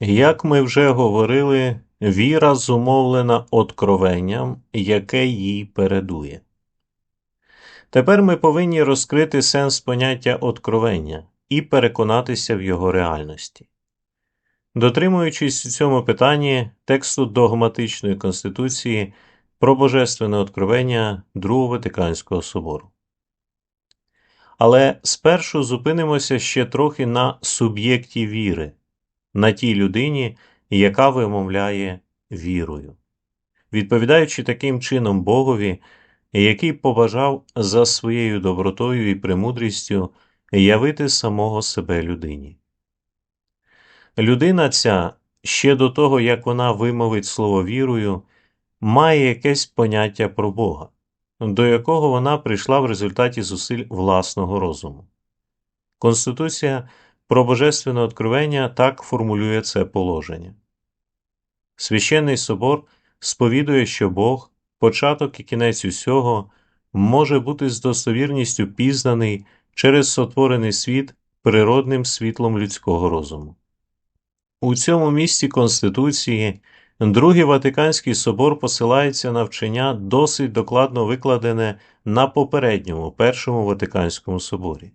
Як ми вже говорили, віра зумовлена откровенням, яке їй передує. Тепер ми повинні розкрити сенс поняття откровення і переконатися в його реальності. Дотримуючись у цьому питанні тексту догматичної конституції про Божественне откровення Другого Ватиканського собору. Але спершу зупинимося ще трохи на суб'єкті віри, на тій людині, яка вимовляє вірою, відповідаючи таким чином Богові, який побажав за своєю добротою і премудрістю явити самого себе людині. Людина ця ще до того, як вона вимовить слово вірою, має якесь поняття про Бога, до якого вона прийшла в результаті зусиль власного розуму. Конституція про Божественне откровення так формулює це положення. Священний собор сповідує, що Бог, початок і кінець усього, може бути з достовірністю пізнаний через сотворений світ природним світлом людського розуму. У цьому місці Конституції Другий Ватиканський собор посилається на вчення досить докладно викладене на попередньому Першому Ватиканському соборі.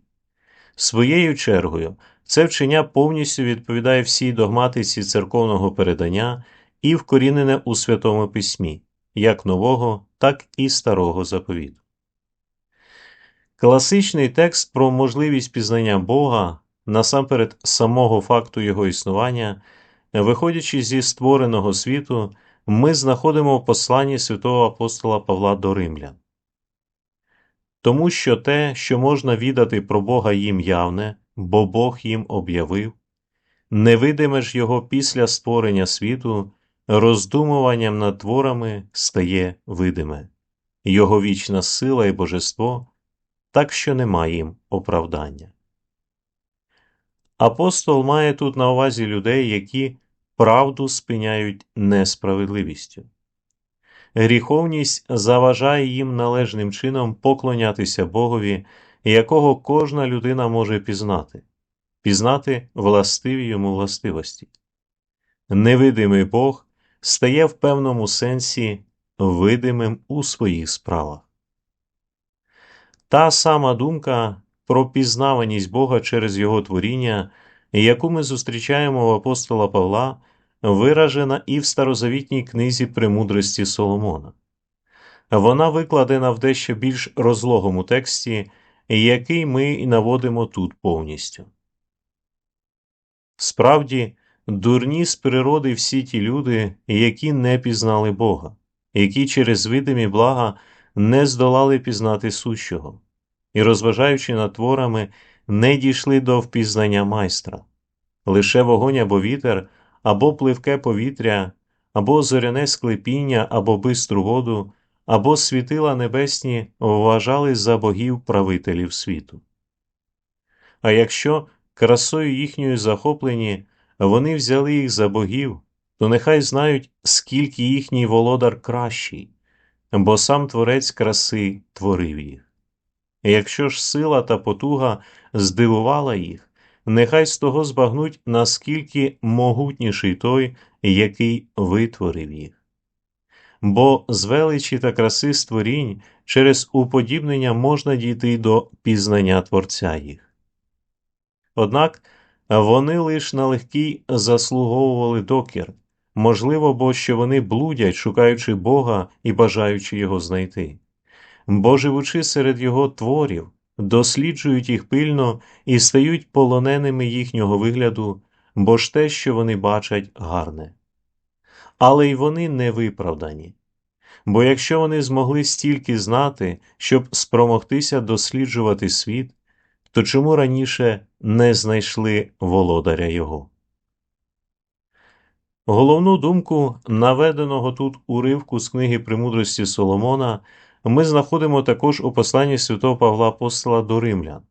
Своєю чергою, це вчення повністю відповідає всій догматиці церковного передання і вкорінене у Святому Письмі, як нового, так і старого заповіту. Класичний текст про можливість пізнання Бога насамперед самого факту його існування, виходячи зі створеного світу, ми знаходимо в посланні святого апостола Павла до Римлян. Тому що те, що можна віддати про Бога їм явне, бо Бог їм об'явив, невидиме ж його після створення світу, роздумуванням над творами стає видиме, його вічна сила і божество, так що немає їм оправдання. Апостол має тут на увазі людей, які правду спиняють несправедливістю. Гріховність заважає їм належним чином поклонятися Богові, якого кожна людина може пізнати, пізнати властиві йому властивості. Невидимий Бог стає в певному сенсі видимим у своїх справах. Та сама думка про пізнаваність Бога через Його творіння, яку ми зустрічаємо в апостола Павла, виражена і в старозавітній книзі премудрості Соломона. Вона викладена в дещо більш розлогому тексті, який ми і наводимо тут повністю. Справді, дурні з природи всі ті люди, які не пізнали Бога, які через видимі блага не здолали пізнати сущого і, розважаючи над творами, не дійшли до впізнання майстра. Лише вогонь або вітер, або пливке повітря, або зоряне склепіння, або бистру воду, або світила небесні вважали за богів правителів світу. А якщо красою їхньою захоплені вони взяли їх за богів, то нехай знають, скільки їхній володар кращий, бо сам творець краси творив їх. Якщо ж сила та потуга здивувала їх, нехай з того збагнуть, наскільки могутніший той, який витворив їх. Бо з величі та краси створінь через уподібнення можна дійти до пізнання Творця їх. Однак вони лиш налегкий заслуговували докір, можливо, бо що вони блудять, шукаючи Бога і бажаючи його знайти бо живучи серед його творів, досліджують їх пильно і стають полоненими їхнього вигляду, бо ж те, що вони бачать, гарне. Але й вони не виправдані. Бо якщо вони змогли стільки знати, щоб спромогтися досліджувати світ, то чому раніше не знайшли володаря його? Головну думку, наведеного тут уривку з книги Премудрості Соломона, ми знаходимо також у посланні святого Павла Апостола до Римлян.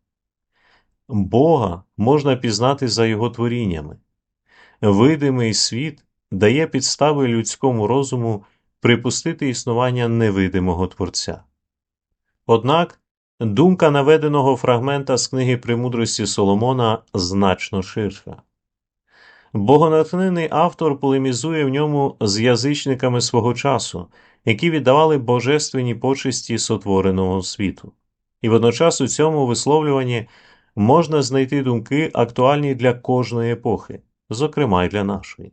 Бога можна пізнати за його творіннями. Видимий світ дає підстави людському розуму припустити існування невидимого Творця. Однак думка наведеного фрагмента з книги Премудрості Соломона значно ширша. Богонатхнений автор полемізує в ньому з язичниками свого часу, які віддавали божественні почесті сотвореного світу. І водночас у цьому висловлюванні можна знайти думки, актуальні для кожної епохи, зокрема й для нашої.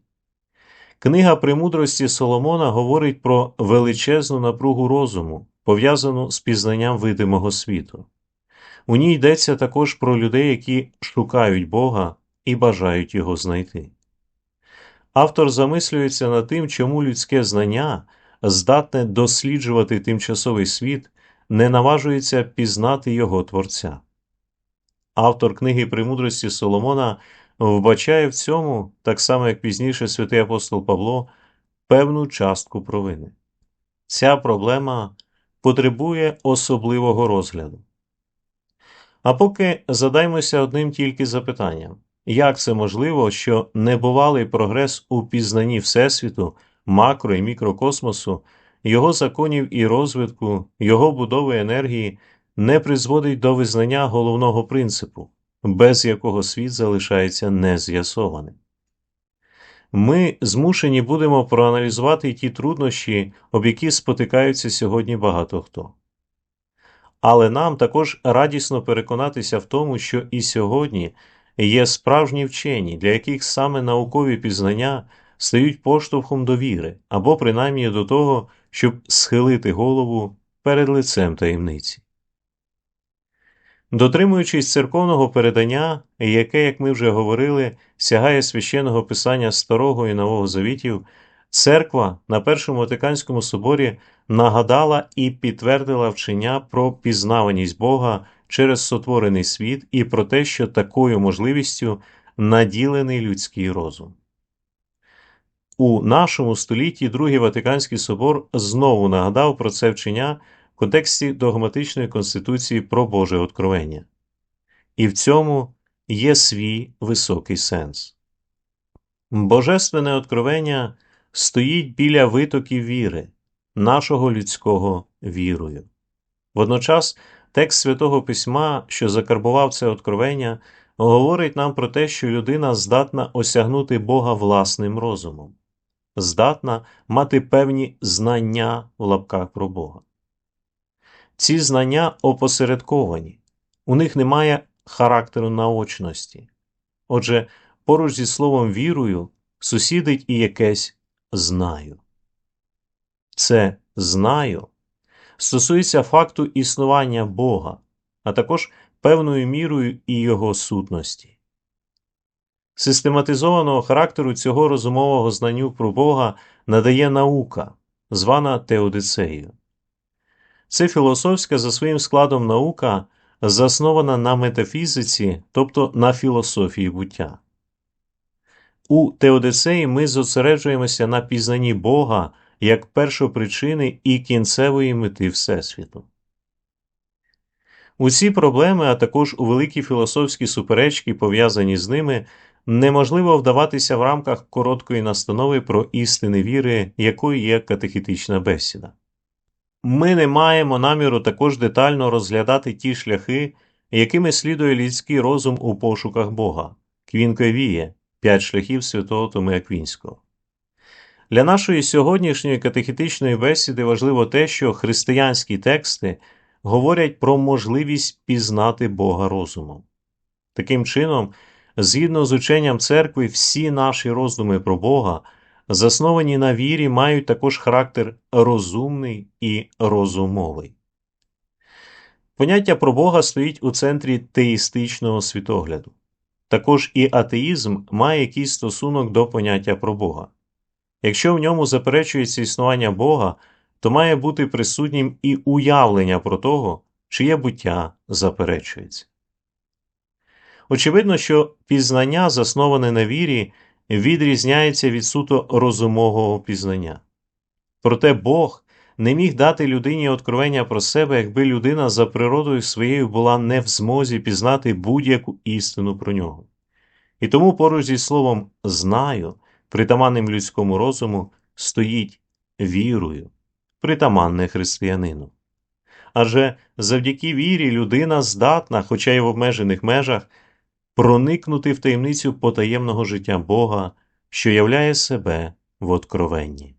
Книга премудрості Соломона говорить про величезну напругу розуму, пов'язану з пізнанням видимого світу. У ній йдеться також про людей, які шукають Бога і бажають його знайти. Автор замислюється над тим, чому людське знання, здатне досліджувати тимчасовий світ, не наважується пізнати його Творця. Автор книги Премудрості Соломона вбачає в цьому, так само як пізніше святий апостол Павло, певну частку провини. Ця проблема потребує особливого розгляду. А поки задаймося одним тільки запитанням як це можливо, що небувалий прогрес у пізнанні Всесвіту, макро і мікрокосмосу, його законів і розвитку, його будови енергії не призводить до визнання головного принципу, без якого світ залишається нез'ясованим. Ми змушені будемо проаналізувати ті труднощі, об які спотикаються сьогодні багато хто. Але нам також радісно переконатися в тому, що і сьогодні є справжні вчені, для яких саме наукові пізнання стають поштовхом до віри або принаймні до того, щоб схилити голову перед лицем таємниці. Дотримуючись церковного передання, яке, як ми вже говорили, сягає священного писання Старого і Нового Завітів, церква на Першому Ватиканському соборі нагадала і підтвердила вчення про пізнаваність Бога через сотворений світ і про те, що такою можливістю наділений людський розум. У нашому столітті Другий Ватиканський собор знову нагадав про це вчення в контексті догматичної конституції про Боже откровення. І в цьому є свій високий сенс. Божественне откровення стоїть біля витоків віри, нашого людського вірою. Водночас Текст Святого Письма, що закарбував це откровення, говорить нам про те, що людина здатна осягнути Бога власним розумом, здатна мати певні знання в лапках про Бога. Ці знання опосередковані, у них немає характеру наочності. Отже, поруч зі словом вірую сусідить і якесь знаю. Це знаю стосується факту існування Бога, а також певною мірою і його сутності. Систематизованого характеру цього розумового знанню про Бога надає наука, звана Теодицеєю. Це філософська за своїм складом наука, заснована на метафізиці, тобто на філософії буття. У Теодицеї ми зосереджуємося на пізнанні Бога як першопричини і кінцевої мети Всесвіту. Усі проблеми, а також у великі філософські суперечки, пов'язані з ними, неможливо вдаватися в рамках короткої настанови про істини віри, якою є катехітична бесіда. Ми не маємо наміру також детально розглядати ті шляхи, якими слідує людський розум у пошуках Бога, Квінковіє, п'ять шляхів святого Томи Аквінського. Для нашої сьогоднішньої катехітичної бесіди важливо те, що християнські тексти говорять про можливість пізнати Бога розумом. Таким чином, згідно з ученням церкви, всі наші роздуми про Бога, засновані на вірі, мають також характер розумний і розумовий. Поняття про Бога стоїть у центрі теїстичного світогляду. Також і атеїзм має якийсь стосунок до поняття про Бога. Якщо в ньому заперечується існування Бога, то має бути присутнім і уявлення про того, чиє буття заперечується. Очевидно, що пізнання, засноване на вірі, відрізняється від суто розумового пізнання. Проте Бог не міг дати людині откровення про себе, якби людина за природою своєю була не в змозі пізнати будь-яку істину про нього. І тому поруч зі словом знаю притаманним людському розуму, стоїть вірою, притаманне християнину. Адже завдяки вірі людина здатна, хоча й в обмежених межах, проникнути в таємницю потаємного життя Бога, що являє себе в откровенні.